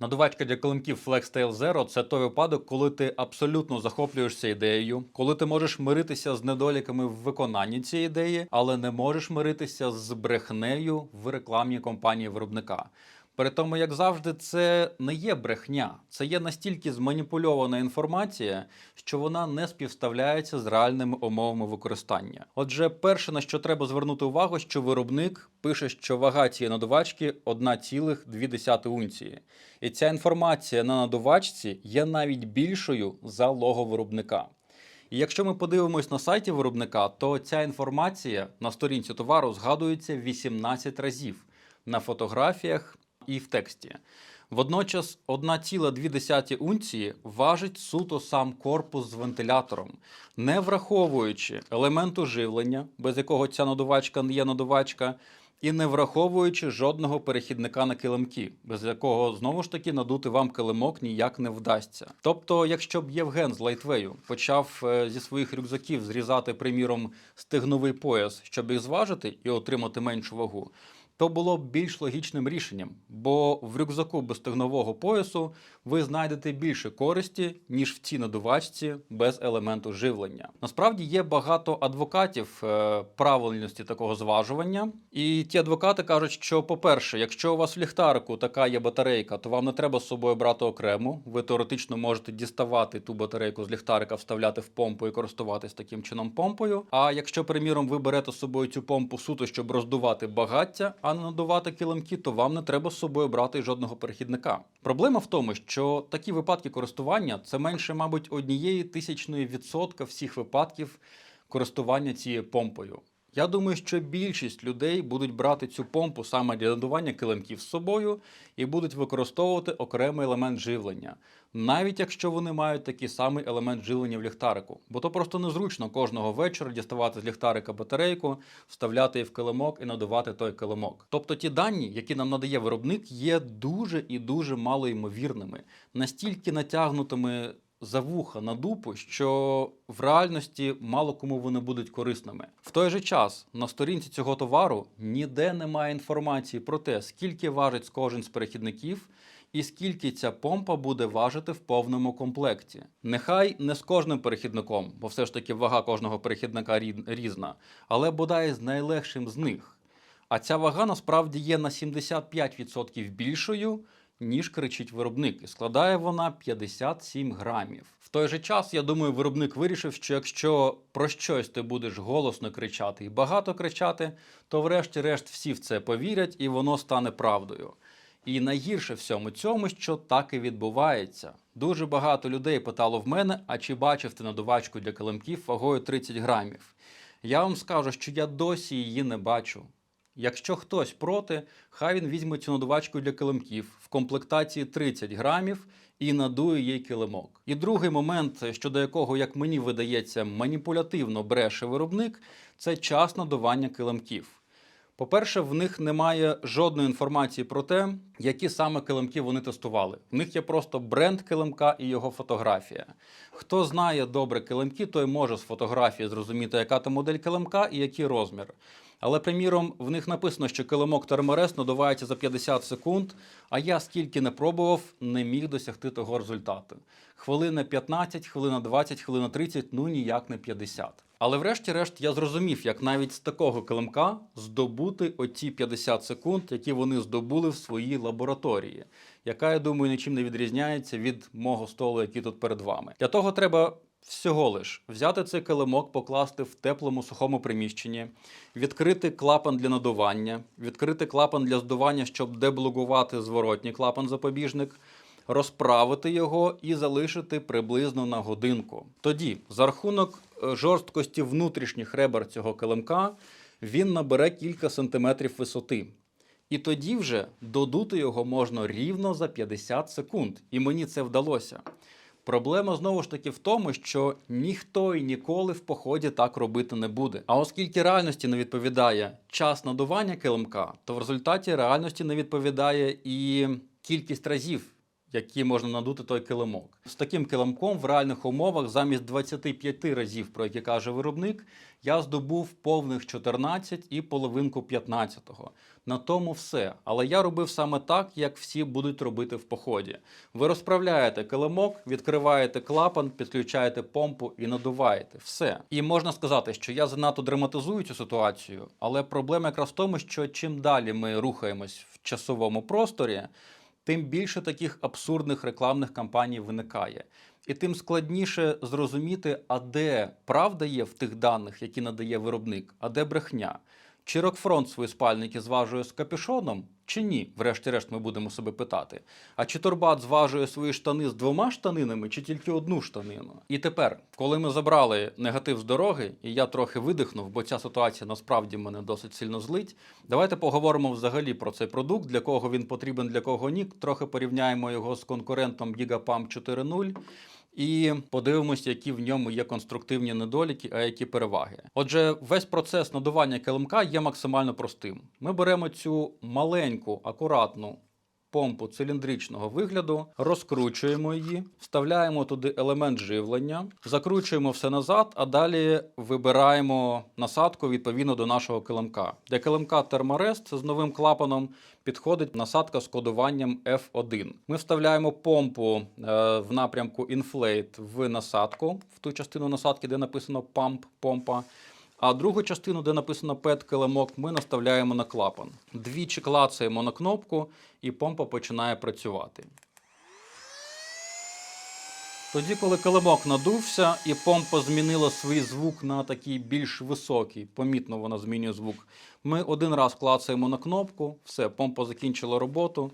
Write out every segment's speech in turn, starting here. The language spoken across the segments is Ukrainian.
Надувачка для килимків FlexTail Zero – це той випадок, коли ти абсолютно захоплюєшся ідеєю, коли ти можеш миритися з недоліками в виконанні цієї ідеї, але не можеш миритися з брехнею в рекламі компанії виробника. При тому, як завжди, це не є брехня, це є настільки зманіпульована інформація, що вона не співставляється з реальними умовами використання. Отже, перше, на що треба звернути увагу, що виробник пише, що вага цієї надувачки 1,2 унції. І ця інформація на надувачці є навіть більшою за лого виробника. І якщо ми подивимось на сайті виробника, то ця інформація на сторінці товару згадується 18 разів на фотографіях і в тексті. Водночас 1,2 унції важить суто сам корпус з вентилятором, не враховуючи елементу живлення, без якого ця надувачка не є надувачка, і не враховуючи жодного перехідника на килимки, без якого знову ж таки надути вам килимок ніяк не вдасться. Тобто, якщо б Євген з Лайтвею почав е, зі своїх рюкзаків зрізати, приміром, стегновий пояс, щоб їх зважити і отримати меншу вагу, то було б більш логічним рішенням, бо в рюкзаку без стегнового поясу ви знайдете більше користі, ніж в цій надувачці без елементу живлення. Насправді є багато адвокатів е, правильності такого зважування, і ті адвокати кажуть, що, по-перше, якщо у вас в ліхтарику така є батарейка, то вам не треба з собою брати окремо. Ви теоретично можете діставати ту батарейку з ліхтарика, вставляти в помпу і користуватись таким чином помпою. А якщо, приміром, ви берете з собою цю помпу суто, щоб роздувати багаття, а не надувати килимки, то вам не треба з собою брати жодного перехідника. Проблема в тому, що такі випадки користування це менше, мабуть, однієї тисячної відсотка всіх випадків користування цією помпою. Я думаю, що більшість людей будуть брати цю помпу саме для надування килимків з собою і будуть використовувати окремий елемент живлення, навіть якщо вони мають такий самий елемент живлення в ліхтарику. Бо то просто незручно кожного вечора діставати з ліхтарика батарейку, вставляти її в килимок і надувати той килимок. Тобто ті дані, які нам надає виробник, є дуже і дуже малоймовірними, настільки натягнутими за вуха на дупу, що в реальності мало кому вони будуть корисними. В той же час на сторінці цього товару ніде немає інформації про те, скільки важить кожен з перехідників. І скільки ця помпа буде важити в повному комплекті. Нехай не з кожним перехідником, бо все ж таки вага кожного перехідника різна, але бодай з найлегшим з них. А ця вага насправді є на 75% більшою, ніж кричить виробник, і складає вона 57 грамів. В той же час, я думаю, виробник вирішив, що якщо про щось ти будеш голосно кричати і багато кричати, то врешті-решт всі в це повірять і воно стане правдою. І найгірше всьому цьому, що так і відбувається. Дуже багато людей питало в мене, а чи бачив ти надувачку для килимків вагою 30 грамів. Я вам скажу, що я досі її не бачу. Якщо хтось проти, хай він візьме цю надувачку для килимків в комплектації 30 грамів і надує їй килимок. І другий момент, щодо якого, як мені видається, маніпулятивно бреше виробник, це час надування килимків. По-перше, в них немає жодної інформації про те, які саме килимки вони тестували. В них є просто бренд килимка і його фотографія. Хто знає добре килимки, той може з фотографії зрозуміти, яка то модель килимка і який розмір. Але, приміром, в них написано, що килимок Терморез надувається за 50 секунд, а я скільки не пробував, не міг досягти того результату. Хвилина 15, хвилина 20, хвилина 30, ну ніяк не 50. Але врешті-решт я зрозумів, як навіть з такого килимка здобути оті 50 секунд, які вони здобули в своїй лабораторії, яка, я думаю, нічим не відрізняється від мого столу, який тут перед вами. Для того треба всього лиш взяти цей килимок, покласти в теплому сухому приміщенні, відкрити клапан для надування, відкрити клапан для здування, щоб деблокувати зворотній клапан запобіжник. Розправити його і залишити приблизно на годинку. Тоді, за рахунок е, жорсткості внутрішніх ребер цього килимка, він набере кілька сантиметрів висоти. І тоді вже додути його можна рівно за 50 секунд. І мені це вдалося. Проблема знову ж таки в тому, що ніхто і ніколи в поході так робити не буде. А оскільки реальності не відповідає час надування килимка, то в результаті реальності не відповідає і кількість разів, які можна надути той килимок. З таким килимком в реальних умовах замість 25 разів, про які каже виробник, я здобув повних 14 і половинку 15-го. На тому все. Але я робив саме так, як всі будуть робити в поході. Ви розправляєте килимок, відкриваєте клапан, підключаєте помпу і надуваєте. Все. І можна сказати, що я занадто драматизую цю ситуацію, але проблема якраз в тому, що чим далі ми рухаємось в часовому просторі, тим більше таких абсурдних рекламних кампаній виникає. І тим складніше зрозуміти, а де правда є в тих даних, які надає виробник, а де брехня. Чи Рокфронт свої спальники зважує з капюшоном, чи ні? Врешті-решт ми будемо себе питати. А чи Торбат зважує свої штани з двома штанинами, чи тільки одну штанину? І тепер, коли ми забрали негатив з дороги, і я трохи видихнув, бо ця ситуація насправді мене досить сильно злить. Давайте поговоримо взагалі про цей продукт, для кого він потрібен, для кого ні. Трохи порівняємо його з конкурентом Gigapump 4.0 і подивимося, які в ньому є конструктивні недоліки, а які переваги. Отже, весь процес надування килимка є максимально простим. Ми беремо цю маленьку, акуратну помпу циліндричного вигляду, розкручуємо її, вставляємо туди елемент живлення, закручуємо все назад, а далі вибираємо насадку відповідно до нашого килимка. Для килимка терморест з новим клапаном підходить насадка з кодуванням F1. Ми вставляємо помпу е, в напрямку Inflate в насадку, в ту частину насадки, де написано Pump, помпа. А другу частину, де написано PET килимок, ми наставляємо на клапан. Двічі клацаємо на кнопку, і помпа починає працювати. Тоді, коли килимок надувся і помпа змінила свій звук на такий більш високий, помітно вона змінює звук. Ми один раз клацаємо на кнопку, все, помпа закінчила роботу.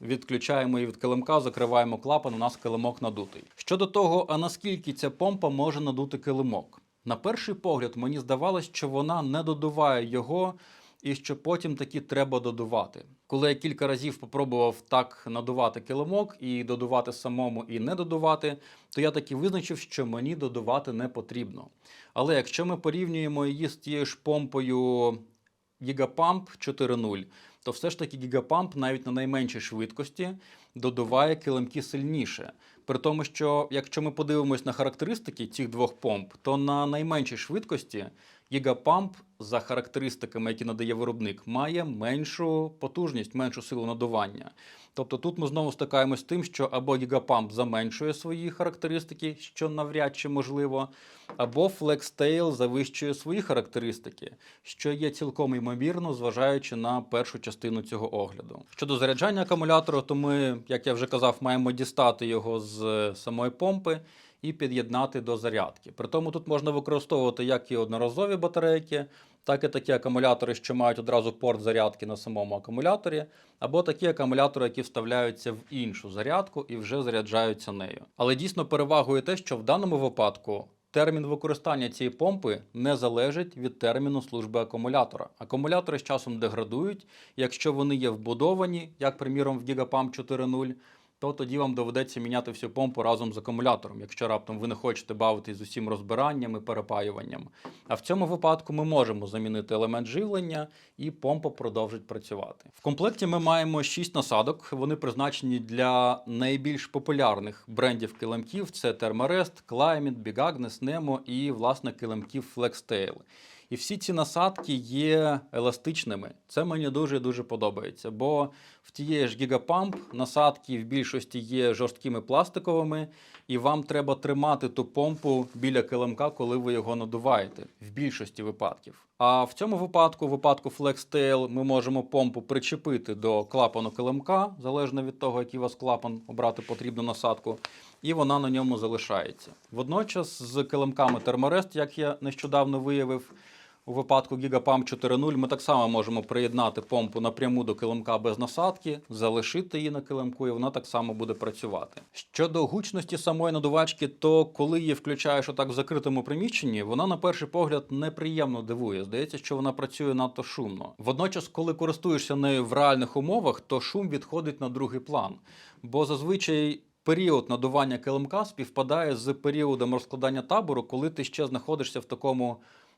Відключаємо її від килимка, закриваємо клапан, у нас килимок надутий. Щодо того, а наскільки ця помпа може надути килимок? На перший погляд мені здавалось, що вона не додуває його і що потім таки треба додувати. Коли я кілька разів попробував так надувати килимок і додувати самому, і не додувати, то я таки визначив, що мені додувати не потрібно. Але якщо ми порівнюємо її з тією ж помпою Gigapump 4.0, то все ж таки Gigapump навіть на найменшій швидкості додуває килимки сильніше. При тому, що якщо ми подивимось на характеристики цих двох помп, то на найменшій швидкості Gigapump за характеристиками, які надає виробник, має меншу потужність, меншу силу надування. Тобто тут ми знову стикаємось з тим, що або Gigapump заменшує свої характеристики, що навряд чи можливо, або FlexTail завищує свої характеристики, що є цілком ймовірно, зважаючи на першу частину цього огляду. Щодо заряджання акумулятора, то ми, як я вже казав, маємо дістати його з самої помпи і під'єднати до зарядки. При тому тут можна використовувати як і одноразові батарейки, так і такі акумулятори, що мають одразу порт зарядки на самому акумуляторі, або такі акумулятори, які вставляються в іншу зарядку і вже заряджаються нею. Але дійсно перевагою те, що в даному випадку. Термін використання цієї помпи не залежить від терміну служби акумулятора. Акумулятори з часом деградують, якщо вони є вбудовані, як приміром в Gigapump 4.0, то тоді вам доведеться міняти всю помпу разом з акумулятором, якщо раптом ви не хочете бавитись з усім розбиранням і перепаюванням. А в цьому випадку ми можемо замінити елемент живлення і помпа продовжить працювати. В комплекті ми маємо 6 насадок. Вони призначені для найбільш популярних брендів килимків: це Thermarest, Climate, Big Agnes, Nemo і власне килимків FlexTail. І всі ці насадки є еластичними. Це мені дуже дуже подобається. Бо в тієї ж Gigapump насадки в більшості є жорсткими пластиковими, і вам треба тримати ту помпу біля килимка, коли ви його надуваєте, в більшості випадків. А в цьому випадку, в випадку FlexTail, ми можемо помпу причепити до клапану килимка, залежно від того, який у вас клапан обрати потрібну насадку, і вона на ньому залишається. Водночас з килимками Thermarest, як я нещодавно виявив, у випадку Gigapump 4.0 ми так само можемо приєднати помпу напряму до килимка без насадки, залишити її на килимку, і вона так само буде працювати. Щодо гучності самої надувачки, то коли її включаєш отак в закритому приміщенні, вона на перший погляд неприємно дивує. Здається, що вона працює надто шумно. Водночас, коли користуєшся нею в реальних умовах, то шум відходить на другий план. Бо зазвичай. Період надування килимка співпадає з періодом розкладання табору, коли ти ще знаходишся в такому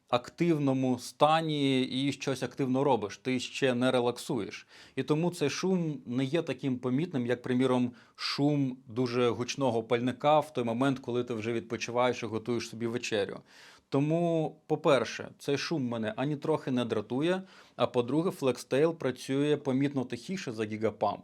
активному стані і щось активно робиш. Ти ще не релаксуєш. І тому цей шум не є таким помітним, як, приміром, шум дуже гучного пальника в той момент, коли ти вже відпочиваєш і готуєш собі вечерю. Тому, по-перше, цей шум мене ані трохи не дратує. А по-друге, FlexTail працює помітно тихіше за Gigapump.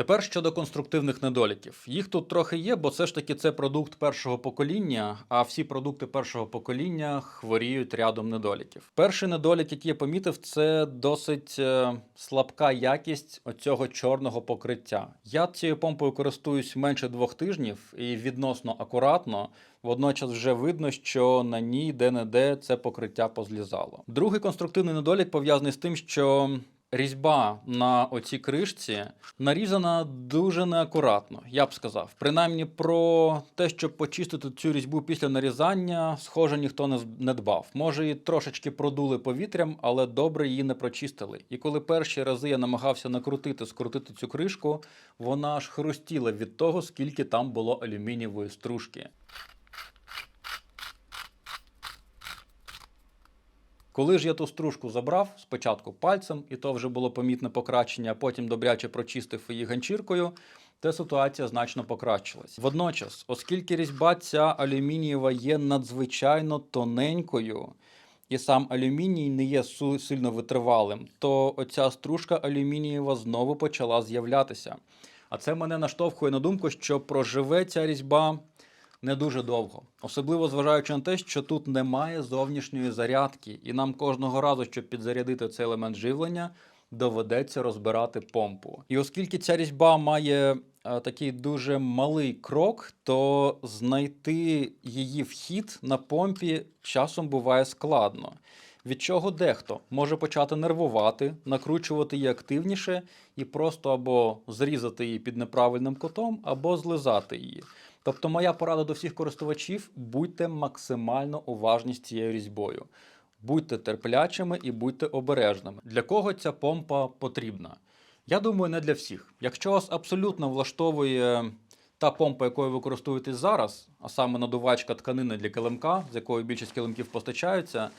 Тепер щодо конструктивних недоліків. Їх тут трохи є, бо все ж таки це продукт першого покоління, а всі продукти першого покоління хворіють рядом недоліків. Перший недолік, який я помітив, це досить е, слабка якість оцього чорного покриття. Я цією помпою користуюсь менше двох тижнів і відносно акуратно. Водночас вже видно, що на ній де-не-де це покриття позлізало. Другий конструктивний недолік пов'язаний з тим, що різьба на оцій кришці нарізана дуже неакуратно, я б сказав. Принаймні про те, щоб почистити цю різьбу після нарізання, схоже, ніхто не дбав. Може, її трошечки продули повітрям, але добре її не прочистили. І коли перші рази я намагався накрутити, скрутити цю кришку, вона аж хрустіла від того, скільки там було алюмінієвої стружки. Коли ж я ту стружку забрав, спочатку пальцем, і то вже було помітне покращення, а потім добряче прочистив її ганчіркою, то ситуація значно покращилась. Водночас, оскільки різьба ця алюмінієва є надзвичайно тоненькою, і сам алюміній не є сильно витривалим, то оця стружка алюмінієва знову почала з'являтися. А це мене наштовхує на думку, що проживе ця різьба не дуже довго. Особливо зважаючи на те, що тут немає зовнішньої зарядки, і нам кожного разу, щоб підзарядити цей елемент живлення, доведеться розбирати помпу. І оскільки ця різьба має е, такий дуже малий крок, то знайти її вхід на помпі часом буває складно. Від чого дехто може почати нервувати, накручувати її активніше і просто або зрізати її під неправильним кутом, або злизати її. Тобто, моя порада до всіх користувачів: будьте максимально уважні з цією різьбою. Будьте терплячими і будьте обережними. Для кого ця помпа потрібна? Я думаю, не для всіх. Якщо вас абсолютно влаштовує та помпа, якою ви користуєтесь зараз, а саме надувачка тканини для килимка, з якою більшість килимків постачаються,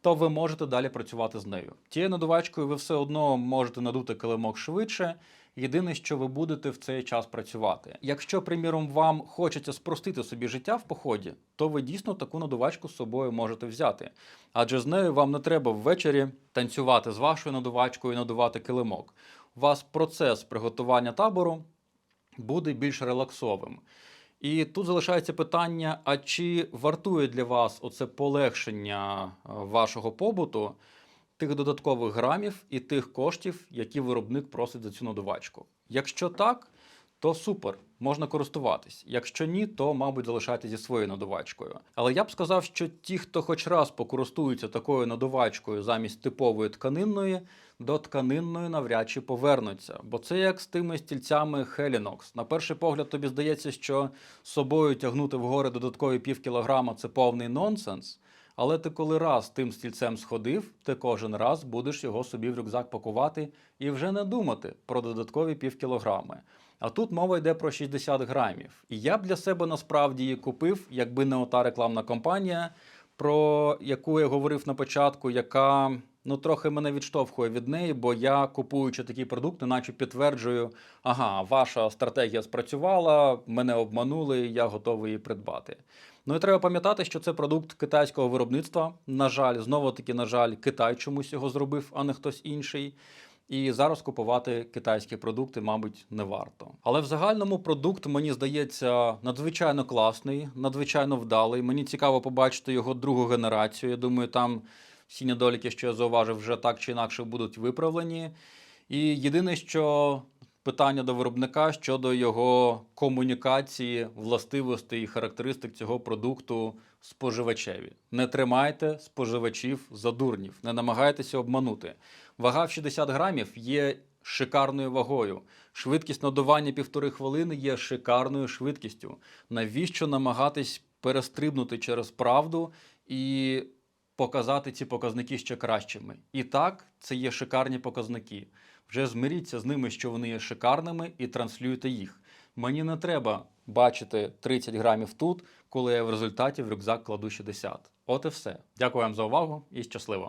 то ви можете далі працювати з нею. Тією надувачкою ви все одно можете надути килимок швидше. Єдине, що ви будете в цей час працювати. Якщо, приміром, вам хочеться спростити собі життя в поході, то ви дійсно таку надувачку з собою можете взяти. Адже з нею вам не треба ввечері танцювати з вашою надувачкою і надувати килимок. У вас процес приготування табору буде більш релаксовим. І тут залишається питання: а чи вартує для вас оце полегшення е, вашого побуту тих додаткових грамів і тих коштів, які виробник просить за цю надувачку? Якщо так, то супер, можна користуватись. Якщо ні, то, мабуть, залишайте зі своєю надувачкою. Але я б сказав, що ті, хто хоч раз покористуються такою надувачкою замість типової тканинної, до тканинної навряд чи повернуться. Бо це як з тими стільцями Helinox. На перший погляд тобі здається, що з собою тягнути вгори додаткові пів кілограма це повний нонсенс. Але ти коли раз тим стільцем сходив, ти кожен раз будеш його собі в рюкзак пакувати і вже не думати про додаткові пів кілограми. А тут мова йде про 60 грамів. І я б для себе насправді її купив, якби не ота рекламна кампанія, про яку я говорив на початку, яка ну трохи мене відштовхує від неї, бо я купуючи такі продукти, наче підтверджую, ага, ваша стратегія спрацювала, мене обманули, я готовий її придбати. Ну і треба пам'ятати, що це продукт китайського виробництва. На жаль, знову таки, на жаль, Китай чомусь його зробив, а не хтось інший. І зараз купувати китайські продукти, мабуть, не варто. Але в загальному продукт мені здається надзвичайно класний, надзвичайно вдалий. Мені цікаво побачити його другу генерацію. Я думаю, там всі недоліки, що я зауважив, вже так чи інакше будуть виправлені. І єдине, що питання до виробника щодо його комунікації, властивостей і характеристик цього продукту споживачеві. Не тримайте споживачів за дурнів, не намагайтеся обманути. Вага в 60 грамів є шикарною вагою. Швидкість надування півтори хвилини є шикарною швидкістю. Навіщо намагатись перестрибнути через правду і показати ці показники ще кращими? І так, це є шикарні показники. Вже змиріться з ними, що вони є шикарними, і транслюйте їх. Мені не треба бачити 30 грамів тут, коли я в результаті в рюкзак кладу 60. От і все. Дякую вам за увагу і щасливо!